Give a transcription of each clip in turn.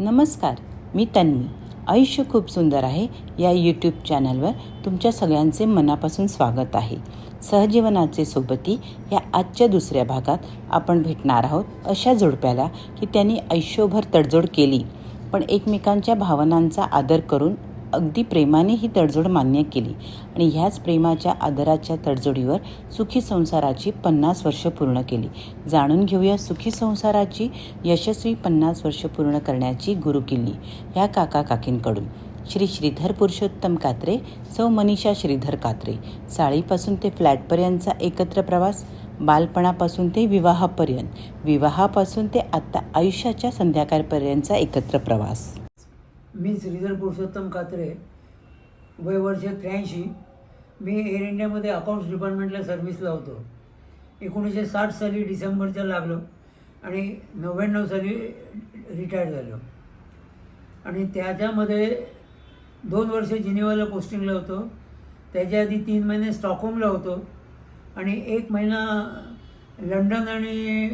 नमस्कार मी तन्वी. आयुष्य खूप सुंदर आहे या यूट्यूब चॅनलवर तुमच्या सगळ्यांचे मनापासून स्वागत आहे. सहजीवनाचे सोबती या आजच्या दुसऱ्या भागात आपण भेटणार आहोत अशा जोडप्याला की त्यांनी आयुष्यभर तडजोड केली. पण एकमेकांच्या भावनांचा आदर करून अगदी प्रेमाने ही तडजोड मान्य केली. आणि ह्याच प्रेमाच्या आदराच्या तडजोडीवर सुखी संसाराची पन्नास वर्ष पूर्ण केली. जाणून घेऊया सुखी संसाराची यशस्वी पन्नास वर्ष पूर्ण करण्याची गुरुकिल्ली ह्या काका काकींकडून. श्री श्रीधर पुरुषोत्तम कात्रे सौ मनीषा श्रीधर कात्रे. चाळीपासून ते फ्लॅटपर्यंतचा एकत्र प्रवास बालपणापासून ते विवाहापर्यंत विवाहापासून ते आत्ता आयुष्याच्या संध्याकाळपर्यंतचा एकत्र प्रवास. मी श्रीधर पुरुषोत्तम कात्रे वय वर्ष त्र्याऐंशी. मी एअर इंडियामध्ये अकाउंट्स डिपार्टमेंटला सर्व्हिसला होतो. एकोणीसशे साठ साली डिसेंबरच्या लागलो आणि नव्याण्णव साली रिटायर झालो. आणि त्याच्यामध्ये दोन वर्ष जिनेवाला पोस्टिंगला होतो. त्याच्या आधी तीन महिने स्टॉकहोमला होतो. आणि एक महिना लंडन आणि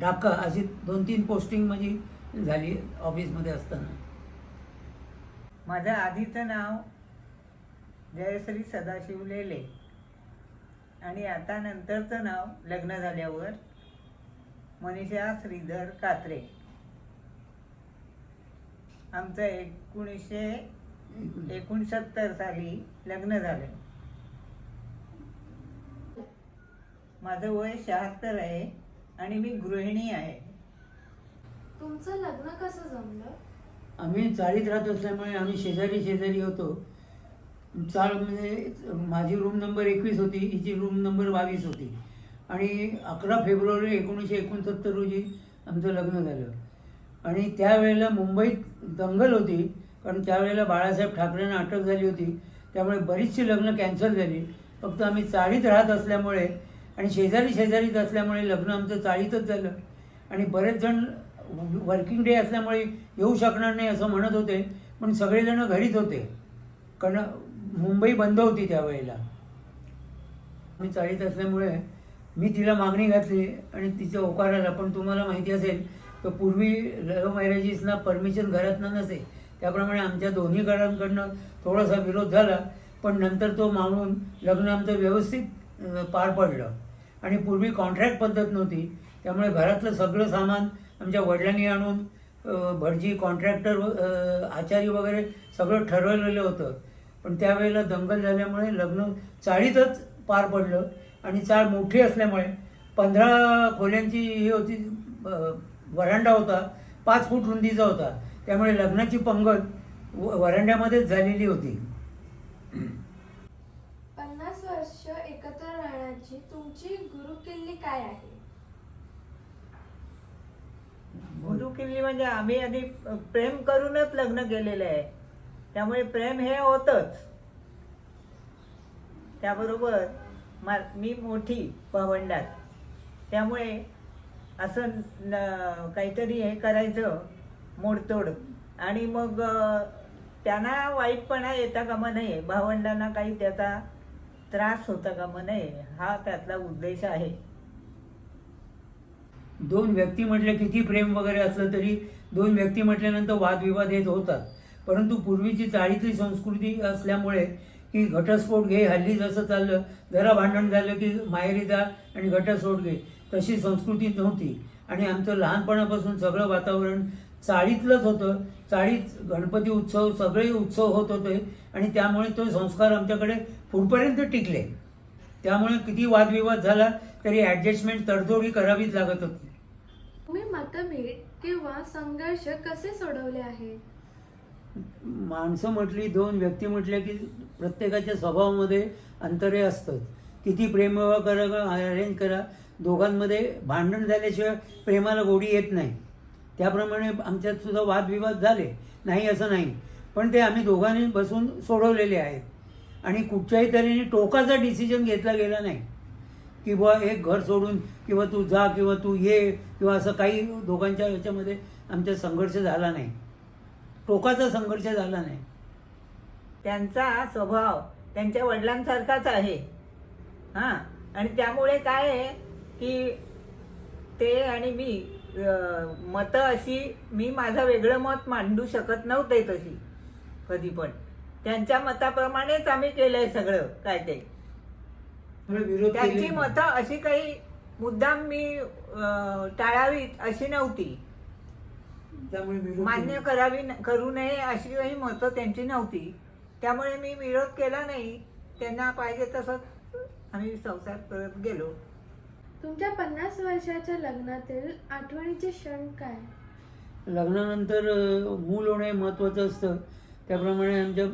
ढाका अशी दोन तीन पोस्टिंग माझी झाली ऑफिसमध्ये असताना. माझं आधीचं नाव जयश्री सदाशिव लेले. आणि आता नंतरचं नाव लग्न झाल्यावर मनीषा श्रीधर कात्रे. आमचं एकोणीसशे एकोणसत्तर साली लग्न झालं. माझं वय शहात्तर आहे आणि मी गृहिणी आहे. तुमचं लग्न कसं जमलं? आम्ही चाळीत राहत असल्यामुळे आम्ही शेजारी शेजारी होतो. चाळ म्हणजे माझी रूम नंबर एकवीस होती हिची रूम नंबर बावीस होती. आणि अकरा फेब्रुवारी एकोणीसशे एकोणसत्तर रोजी आमचं लग्न झालं. आणि त्यावेळेला मुंबईत दंगल होती कारण त्यावेळेला बाळासाहेब ठाकरेंना अटक झाली होती. त्यामुळे बरीचशी लग्न कॅन्सल झाली. फक्त आम्ही चाळीत राहत असल्यामुळे आणि शेजारी शेजारीच असल्यामुळे लग्न आमचं चाळीतच झालं. आणि बरेच जण म्हणजे वर्किंग डे असल्यामुळे येऊ शकणार नाही असं म्हणत होते पण सगळेजण घरीच होते. कारण मुंबई बंद होती त्यावेळेला. मी चाळीत असल्यामुळे मी तिला मागणी घातली आणि तिचं होकार आला पण तुम्हाला माहिती असेल तर पूर्वी लव्ह मॅरेजेसना परमिशन घरातनं नसे त्याप्रमाणे आमच्या दोन्ही घरांकडनं थोडासा विरोध झाला पण नंतर तो मागून लग्न आमचं व्यवस्थित पार पडलं. आणि पूर्वी कॉन्ट्रॅक्ट पद्धत नव्हती त्यामुळे घरातलं सगळं सामान आमच्या वडिलांनी आणून भटजी कॉन्ट्रॅक्टर आचारी वगैरे सगळं ठरवलेलं होतं. पण त्यावेळेला दंगल झाल्यामुळे लग्न चाळीतच पार पडलं आणि चाळ मोठी असल्यामुळे पंधरा खोल्यांची ही होती वरांडा होता पाच फूट रुंदीचा होता. त्यामुळे लग्नाची पंगत व- वरांड्यामध्येच झालेली होती. पन्नास वर्ष एकत्र राहण्याची तुमची गुरुकिल्ली काय आहे? गुरु किल्ली म्हणजे आम्ही आधी प्रेम करूनच लग्न केलेलं आहे. त्यामुळे प्रेम हे होतच. त्याबरोबर मा मी मोठी भावंडात. त्यामुळे असं न काहीतरी हे करायचं मोडतोड. आणि मग त्यांना वाईटपणा येता कामा नये. भावंडांना काही त्याचा त्रास होता कामा नये. हा त्यातला उद्देश आहे. दोन व्यक्ती म्हटले किती प्रेम वगैरे असलं तरी दोन व्यक्ती म्हटल्यानंतर वादविवाद येत होतात. परंतु पूर्वीची चाळीतली संस्कृती असल्यामुळे की घटस्फोट घे हल्ली जसं चाललं जरा भांडण झालं की माहेरी जा आणि घटस्फोट घे तशी संस्कृती नव्हती. आणि आमचं लहानपणापासून सगळं वातावरण चाळीतलंच होतं. चाळीत गणपती उत्सव सगळे उत्सव होत होते आणि त्यामुळे तो संस्कार आमच्याकडे पुढपर्यंत टिकले. त्यामुळे किती वादविवाद झाला तरी ॲडजस्टमेंट तडजोडी करावीच लागत होती. तुम्ही मतभेद किंवा संघर्ष कसे सोडवले आहेत माणसं म्हटली दोन व्यक्ती म्हटल्या की प्रत्येकाच्या स्वभावामध्ये अंतरे असतं किती प्रेमविवाह करा अरेंज करा. दोघांमध्ये भांडण झाल्याशिवाय प्रेमाला गोडी येत नाही. त्याप्रमाणे आमच्यात सुद्धा वादविवाद झाले. नाही असं नाही. पण ते आम्ही दोघांनी बसून सोडवलेले आहेत. आणि कुठच्याही तऱ्हेने टोकाचा डिसिजन घेतला गेला नाही. की बुवा एक घर सोडून किंवा तू जा किंवा तू ये किंवा असं काही दोघांच्या ह्याच्यामध्ये आमचा संघर्ष झाला नाही. टोकाचा संघर्ष झाला नाही. त्यांचा स्वभाव त्यांच्या वडिलांसारखाच आहे. हां? आणि त्यामुळे काय आहे की ते आणि मी मतं अशी मी माझं वेगळं मत मांडू शकत नव्हते तशी. कधी पण. त्यांच्या मताप्रमाणेच आम्ही केलंय सगळं काय ते. त्यांची मतं अशी काही मुद्दाम मी अं, टाळावीत अशी नव्हती. त्यामुळे विरोध मान्य केले. करावी करू नये अशी काही मतं त्यांची नव्हती. त्यामुळे मी विरोध केला नाही. त्यांना पाहिजे तसं आम्ही संसार करत गेलो. तुमच्या पन्नास वर्षाच्या लग्नातील आठवणीचे क्षण काय? लग्नानंतर अ, मूल होणे महत्त्वाचं असतं. त्याप्रमाणे आमच्या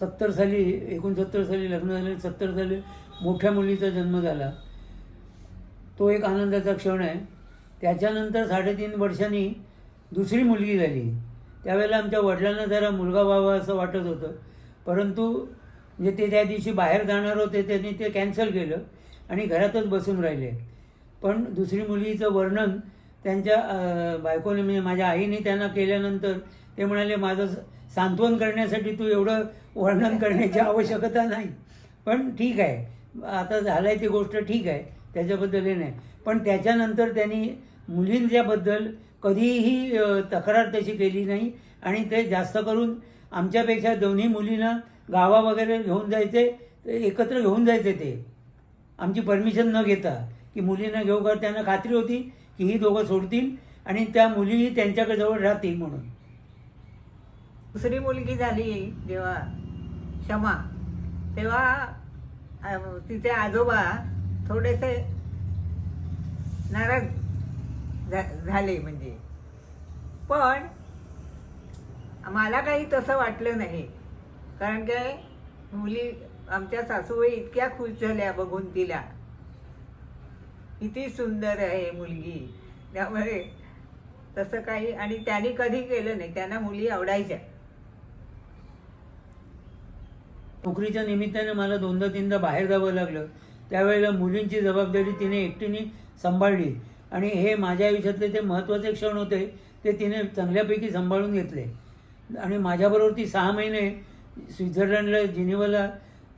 सत्तर साली एकोणसत्तर साली लग्न झाले सत्तर साली मोठ्या मुलीचा जन्म झाला. तो एक आनंदाचा क्षण आहे. त्याच्यानंतर साडेतीन वर्षांनी दुसरी मुलगी झाली. त्यावेळेला आमच्या वडिलांना जरा मुलगा व्हावा असं वाटत होतं. परंतु म्हणजे ते त्या दिवशी बाहेर जाणार होते त्यांनी ते कॅन्सल केलं आणि घरातच बसून राहिले. पण दुसरी मुलीचं वर्णन त्यांच्या बायकोने म्हणजे माझ्या आईने त्यांना केल्यानंतर ते म्हणाले माझं सांत्वन करण्यासाठी तू एवढं वर्णन करण्याची आवश्यकता नाही. पण ठीक आहे. आता झालंय ती गोष्ट ठीक आहे. त्याच्याबद्दल हे नाही. पण त्याच्यानंतर त्यांनी मुलींच्याबद्दल कधीही तक्रार तशी केली नाही. आणि ते जास्त करून आमच्यापेक्षा दोन्ही मुलींना गावा वगैरे घेऊन जायचे एकत्र घेऊन जायचे ते. आमची परमिशन न घेता की मुलींना घेऊ का? त्यांना खात्री होती की ही दोघं सोडतील आणि त्या मुलीही त्यांच्याकडे जवळ राहतील म्हणून. दुसरी मुलगी झाली जेव्हा क्षमा तेव्हा तिचे आजोबा थोडेसे नाराज झा- झाले म्हणजे. पण मला काही तसं वाटलं नाही. कारण काय मुली आमच्या सासूबाई इतक्या खुश झाल्या बघून तिला. किती सुंदर आहे मुलगी. त्यामुळे तसं काही आणि त्यांनी कधी केलं नाही. त्यांना मुली आवडायच्या. नोकरीच्या निमित्ताने मला दोनदा तीनदा बाहेर जावं लागलं. त्यावेळेला मुलींची जबाबदारी तिने एकटीने सांभाळली. आणि हे माझ्या आयुष्यातले ते महत्त्वाचे क्षण होते ते तिने चांगल्यापैकी सांभाळून घेतले. आणि माझ्याबरोबर ती सहा महिने स्वित्झर्लंडला जिनिवाला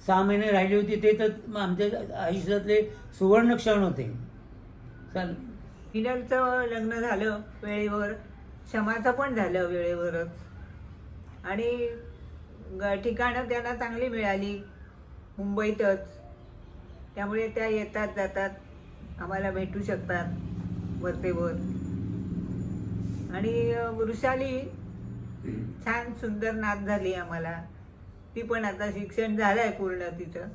सहा महिने राहिली होती ते तर आमच्या आयुष्यातले सुवर्ण क्षण होते. चाल. हिनलचं लग्न झालं वेळेवर. क्षमाचं पण झालं वेळेवरच. आणि ठिकाणं त्यांना चांगली मिळाली. मुंबईतच. त्यामुळे त्या येतात जातात. आम्हाला भेटू शकतात. वरतेवर आणि वृषाली छान सुंदर नाद झाली आम्हाला. ती पण आता शिक्षण झालं आहे पूर्ण तिचं.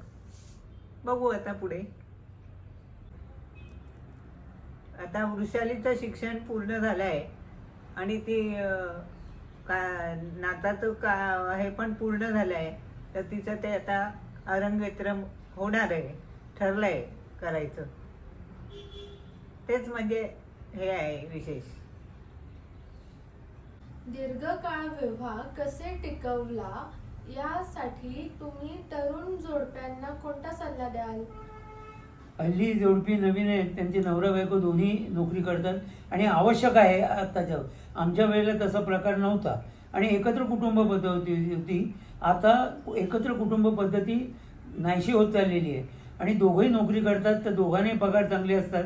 बघू आता पुढे. आता वृषालीचं शिक्षण पूर्ण झालं आहे आणि ती का नाताचं का हे पण पूर्ण झालं आहे तर तिचं ते आता अरंगेत्र होणार आहे ठरलं आहे करायचं. तेच म्हणजे हे आहे विशेष. दीर्घकाळ विवाह कसे टिकवला यासाठी तुम्ही तरुण जोडप्यांना कोणता सल्ला द्याल? हल्ली जोडपी नवीन आहेत त्यांची नवरा बायको दोन्ही नोकरी करतात. आणि आवश्यक आहे आत्ताच्या आमच्या वेळेला तसा प्रकार नव्हता. आणि एकत्र कुटुंब पद्धती होती. आता एकत्र कुटुंब पद्धती नाहीशी होत चाललेली आहे. आणि दोघंही नोकरी करतात तर दोघांनी पगार चांगले असतात.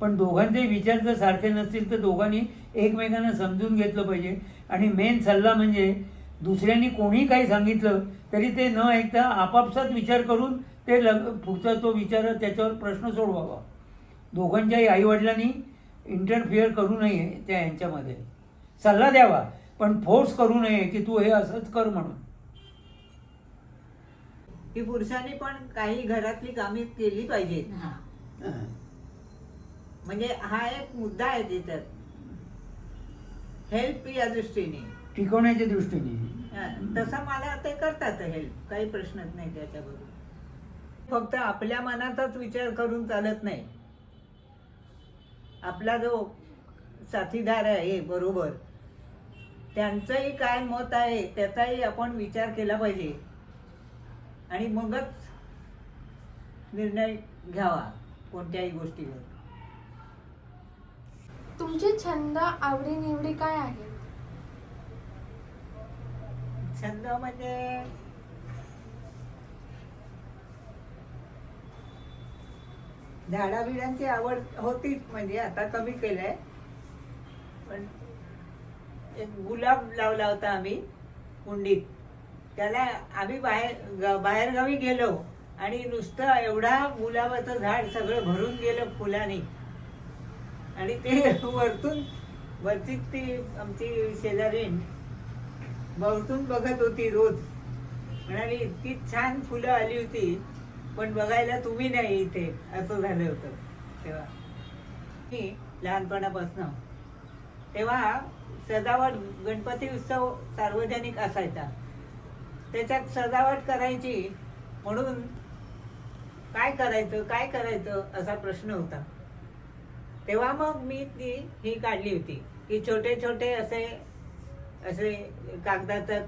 पण दोघांचे विचार जर सारखे नसतील तर दोघांनी एकमेकांना समजून घेतलं पाहिजे. आणि मेन सल्ला म्हणजे दुसऱ्यांनी कोणी काही सांगितलं तरी ते न ऐकता आपापसात विचार करून ते लग पुढचा तो विचार त्याच्यावर प्रश्न सोडवावा. दोघांच्याही आईवडिलांनी इंटरफिअर करू नये त्या यांच्यामध्ये. सल्ला द्यावा पण फोर्स करू नये की तू हे असंच कर म्हणून. की पुरुषांनी पण काही घरातली कामे केली पाहिजेत. म्हणजे हा एक मुद्दा आहे तिथं. हेल्प या दृष्टीने. टिकवण्याच्या दृष्टीने. तसं मला ते करतात हेल्प काही प्रश्नच नाही त्याच्याबरोबर. फक्त आपल्या मनाचाच विचार करून चालत नाही. आपला जो साथीदार आहे बरोबर. त्यांचंही काय मत आहे त्याचाही आपण विचार केला पाहिजे. आणि मगच निर्णय घ्यावा कोणत्याही गोष्टीवर. तुमचे छंद आवडीनिवडी काय आहेत? छंद म्हणजे झाडाबिडांची आवड होतीच म्हणजे आता कमी केलंय. पण एक गुलाब लावला होता आम्ही कुंडीत. त्याला आम्ही बाहेर बाहेरगावी गेलो आणि नुसतं एवढा गुलाबाचं झाड सगळं भरून गेलं फुलाने. आणि ते वरतून वरची ती आमची शेजारीण बहुतून बघत होती रोज. म्हणाली इतकी छान फुलं आली होती पण बघायला तुम्ही नाही इथे असं झालं होतं. तेव्हा मी लहानपणापासून तेव्हा सजावट गणपती उत्सव सार्वजनिक असायचा. त्याच्यात सजावट करायची म्हणून काय करायचं काय करायचं असा प्रश्न होता. तेव्हा मग मी ती ही काढली होती की छोटे छोटे असे असे कागदाचा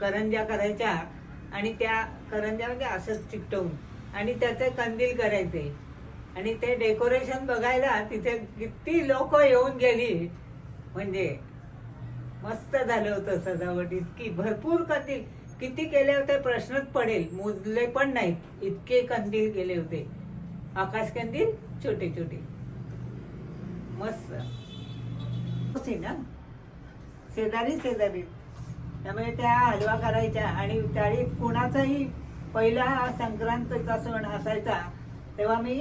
करंज्या करायच्या आणि त्या करंज्या म्हणजे असंच चिकटवून आणि त्याचे कंदील करायचे. आणि ते डेकोरेशन बघायला तिथे किती लोक येऊन गेली. म्हणजे मस्त झालं होतं सजावट. इतकी भरपूर कंदील. किती केले होते प्रश्नच पडेल. मोजले पण नाहीत. इतके कंदील केले होते. आकाश कंदील छोटे छोटे मस्त. ना शेजारी शेजारी. त्यामुळे त्या हलवा करायच्या आणि त्यावेळी कोणाचाही पहिला संक्रांतीचा सण असायचा तेव्हा मी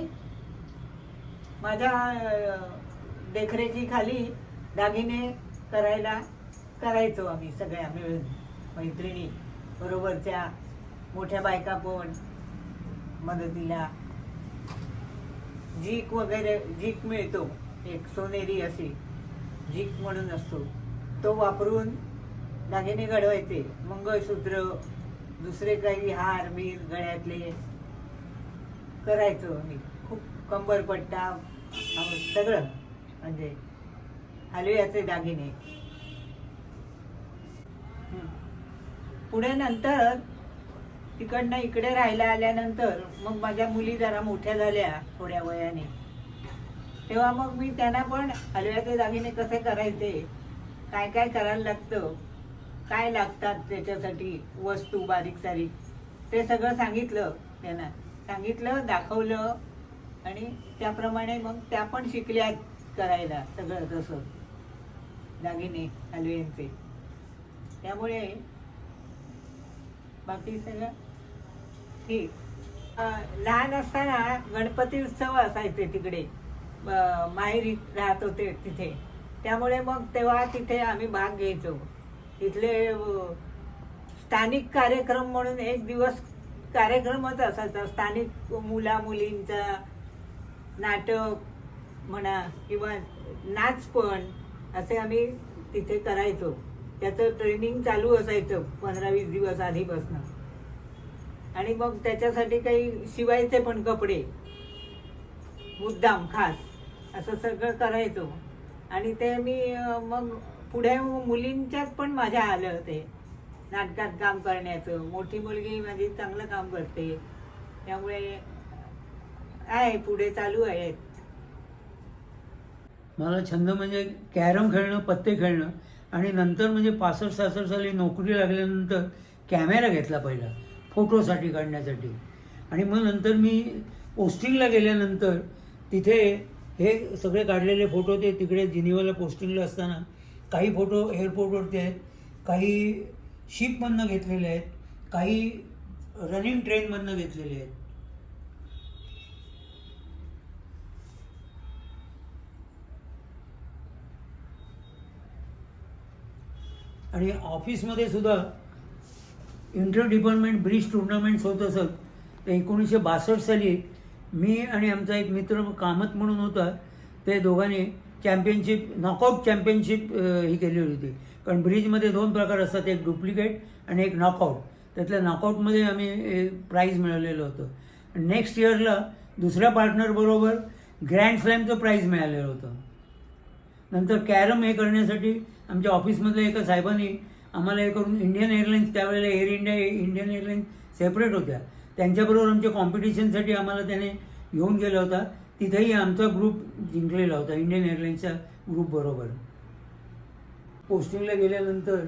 माझ्या देखरेखीखाली दागिने करायला करायचो आम्ही सगळ्या मिळून मैत्रिणी बरोबरच्या मोठ्या बायका पण मदतीला. जीक वगैरे जीक मिळतो एक सोनेरी अशी जीक म्हणून असतो. तो वापरून दागिने घडवायचे. मंगळसूत्र दुसरे काही हार मीर गळ्यातले करायचो मी. खूप कंबरपट्टा सगळं म्हणजे हलव्याचे दागिने. पुढे नंतर तिकडनं इकडे राहायला आल्यानंतर मग माझ्या मुली जरा मोठ्या झाल्या थोड्या वयाने. तेव्हा मग मी त्यांना पण हलव्याचे दागिने कसे करायचे काय काय करायला लागतं? काय लागतात त्याच्यासाठी वस्तू बारीक सारीक? ते सगळं सांगितलं त्यांना. सांगितलं दाखवलं आणि त्याप्रमाणे मग त्या पण शिकल्या करायला सगळं तसं. दागिने हलव्यांचे. त्यामुळे बाकी सगळं ठीक. लहान असताना गणपती उत्सव असायचे तिकडे. माहेरी राहत होते तिथे. त्यामुळे मग तेव्हा तिथे आम्ही भाग घ्यायचो. तिथले स्थानिक कार्यक्रम म्हणून एक दिवस कार्यक्रमच असायचा. स्थानिक मुला मुलींचा नाटक म्हणा किंवा नाच पण असे आम्ही तिथे करायचो. त्याचं ट्रेनिंग चालू असायचं पंधरा वीस दिवस आधीपासनं. आणि मग त्याच्यासाठी काही शिवायचे पण कपडे. मुद्दाम खास असं सगळं करायचो. आणि ते मी मग पुढे मुलींच्यात पण माझ्या आलं ते नाटकात काम करण्याचं. मोठी मुलगी माझी चांगलं काम करते. त्यामुळे आहे पुढे चालू आहेत. मला छंद म्हणजे कॅरम खेळणं पत्ते खेळणं आणि नंतर म्हणजे पासष्ट सासष्ट साली नोकरी लागल्यानंतर कॅमेरा घेतला पहिला फोटोसाठी काढण्यासाठी. आणि मग नंतर मी पोस्टिंगला गेल्यानंतर तिथे हे सगळे काढलेले फोटो ते तिकडे जिनिवाला पोस्टिंगला असताना काही फोटो एअरपोर्टवरती आहेत काही शिपमधनं घेतलेले आहेत काही रनिंग ट्रेनमधनं घेतलेले आहेत. आणि ऑफिसमध्ये सुद्धा इंटर डिपार्टमेंट ब्रिज टुर्नामेंट्स होत असत. तर एकोणीसशे बासष्ट साली मी आणि आमचा एक मित्र कामत म्हणून होता ते दोघांनी चॅम्पियनशिप नॉकआउट चॅम्पियनशिप ही केली होती. कारण ब्रिजमध्ये दोन प्रकार असतात एक डुप्लिकेट आणि एक नॉकआउट त्यातल्या नॉकआउटमध्ये आम्ही प्राईज मिळवलेलं होतं. नेक्स्ट इयरला दुसऱ्या पार्टनरबरोबर ग्रँड स्लॅमचं प्राईज मिळालेलं होतं. नंतर कॅरम हे करण्यासाठी आमच्या ऑफिसमधल्या एका साहेबांनी आम्हाला हे करून इंडियन एअरलाईन्स त्यावेळेला Air India Indian Airlines separate होत्या. त्यांच्याबरोबर आमच्या कॉम्पिटिशनसाठी आम्हाला त्याने घेऊन गेला होता. तिथेही आमचा ग्रुप जिंकलेला होता इंडियन एअरलाईन्सच्या ग्रुपबरोबर पोस्टिंगला गेल्यानंतर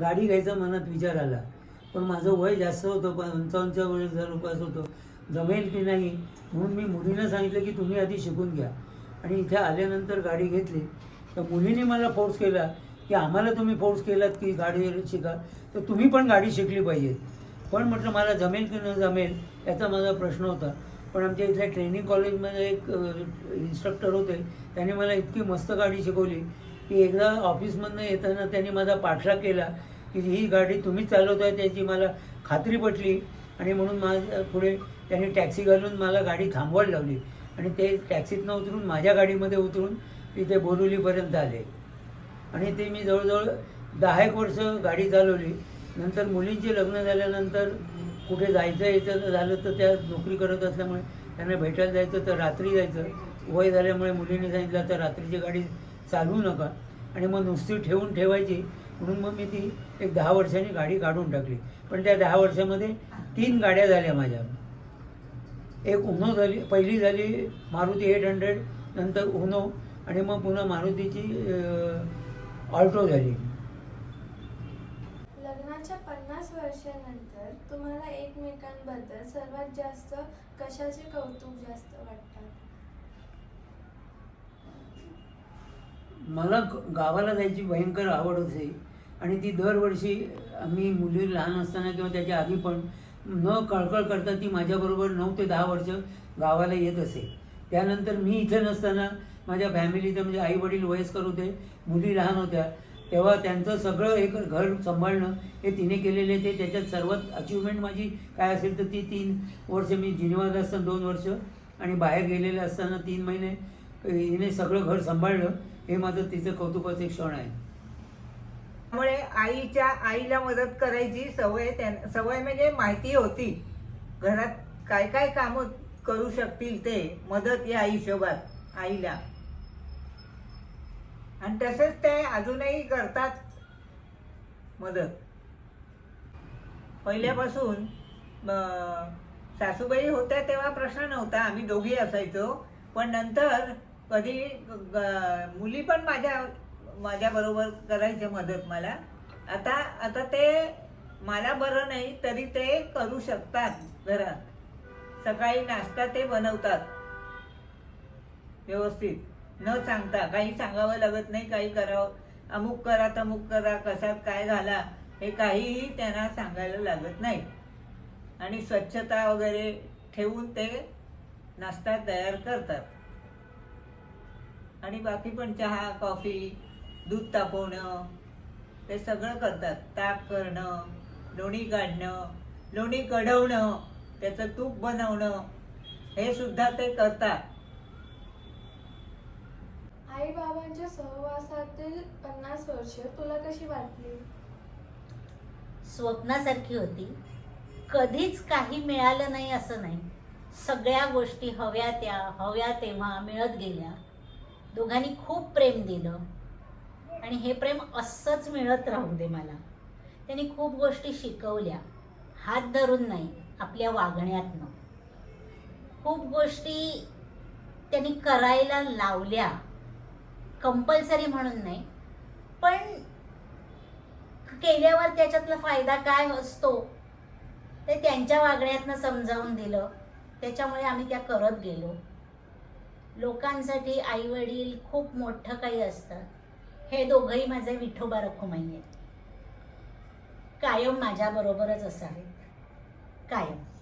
गाडी घ्यायचा मनात विचार आला. पण माझं वय जास्त होतं पंचावन्नच्या वय जवळपास होतं जमेल की नाही म्हणून मी मुलींना सांगितलं की तुम्ही आधी शिकून घ्या. आणि इथे आल्यानंतर गाडी घेतली. तर मुलीने मला फोर्स केला की आम्हाला तुम्ही फोर्स केलात की गाडी शिका. तर तुम्ही पण गाडी शिकली पाहिजे. पण म्हटलं मला जमेल की न जमेल याचा माझा प्रश्न होता. पण आमच्या इथल्या ट्रेनिंग कॉलेजमध्ये एक इन्स्ट्रक्टर होते. त्याने मला इतकी मस्त गाडी शिकवली की एकदा ऑफिसमधनं येताना त्यांनी माझा पाठलाग केला की ही गाडी तुम्हीच चालवताय त्याची मला खात्री पटली आणि म्हणून माझ्या पुढे त्यांनी टॅक्सी घालून मला गाडी थांबवायला लावली. आणि ते टॅक्सीतनं उतरून माझ्या गाडीमध्ये उतरून तिथे बोरुलीपर्यंत आले. आणि ते मी जवळजवळ दहा एक वर्ष गाडी चालवली. नंतर मुलींचे लग्न झाल्यानंतर कुठे जायचं यायचं झालं तर त्या नोकरी करत असल्यामुळे त्यांना भेटायला जायचं तर रात्री जायचं. वय झाल्यामुळे मुलींनी सांगितलं तर रात्रीची गाडी चालवू नका. आणि मग नुसती ठेवून ठेवायची. म्हणून मग मी ती एक दहा वर्षांनी गाडी काढून टाकली. पण त्या दहा वर्षामध्ये तीन गाड्या झाल्या माझ्या. एक उनो झाली पहिली झाली मारुती एट हंड्रेड नंतर उनो आणि मग पुन्हा मारुतीची ऑल्टो झाली. लग्नाच्या पन्नास वर्षानंतर तुम्हाला एकमेकांबद्दल सर्वात जास्त कशाचे कौतुक जास्त वाटतात? मला गावाला जायची भयंकर आवड असे आणि ती दरवर्षी आम्ही मुली लहान असताना किंवा त्याच्या आधी पण न कळकळ करता ती माझ्याबरोबर नऊ ते दहा वर्ष गावाला येत असे. त्यानंतर मी इथं नसताना माझ्या फॅमिलीचं म्हणजे आई वडील वयस्कर होते मुली लहान होत्या. तेव्हा त्यांचं सगळं एक घर सांभाळणं हे तिने केलेले ते त्याच्यात सर्वात अचिव्हमेंट माझी काय असेल तर ती तीन वर्ष मी जिनिवाला असताना दोन वर्ष आणि बाहेर गेलेले असताना तीन महिने हिने सगळं घर सांभाळलं हे माझं तिचं कौतुकाचं एक क्षण आहे. त्यामुळे आईच्या आईला मदत करायची सवय त्यां सवय म्हणजे माहिती होती. घरात काय काय कामं करू शकतील ते मदत या हिशोबात आईला. आणि तसेच ते अजूनही करतात मदत. पहिल्यापासून सासूबाई होत्या तेव्हा प्रश्न नव्हता आम्ही दोघी असायचो. पण नंतर कधी ग- मुली पण माझ्या माझ्याबरोबर करायचे मदत मला. आता आता ते मला बरं नाही तरी ते करू शकतात घरात. सकाळी नाश्ता ते बनवतात व्यवस्थित. न सांगता काही सांगावं लागत नाही काही करावं. अमुक करा तमुक करा कशात काय घाला हे काहीही त्यांना सांगायला लागत नाही. आणि स्वच्छता वगैरे ठेवून ते नाश्ता तयार करतात. आणि बाकी पण चहा कॉफी दूध तापवणं ते सगळं करतात. ताक करणं लोणी काढणं लोणी कढवणं त्याचं तूप बनवणं हे सुद्धा ते करतात. आई बाबांच्या सहवासातील पन्नास वर्ष तुला कशी वाटली? स्वप्नासारखी होती. कधीच काही मिळालं नाही असं नाही. सगळ्या गोष्टी हव्या त्या हव्या तेव्हा मिळत गेल्या. दोघांनी खूप प्रेम दिलं. आणि हे प्रेम असंच मिळत राहू दे मला. त्यांनी खूप गोष्टी शिकवल्या. हात धरून नाही आपल्या वागण्यातनं. खूप गोष्टी त्यांनी करायला लावल्या. कंपल्सरी म्हणून नाही. पण केल्यावर त्याच्यातला फायदा काय असतो ते त्यांच्या वागण्यातनं समजावून दिलं. त्याच्यामुळे आम्ही त्या करत गेलो. लोकांसाठी आई वडील खूप मोठं काही असतं. हे दोघंही माझे विठोबा रखुमाई आहेत. कायम माझ्याबरोबरच असावेत. कायम.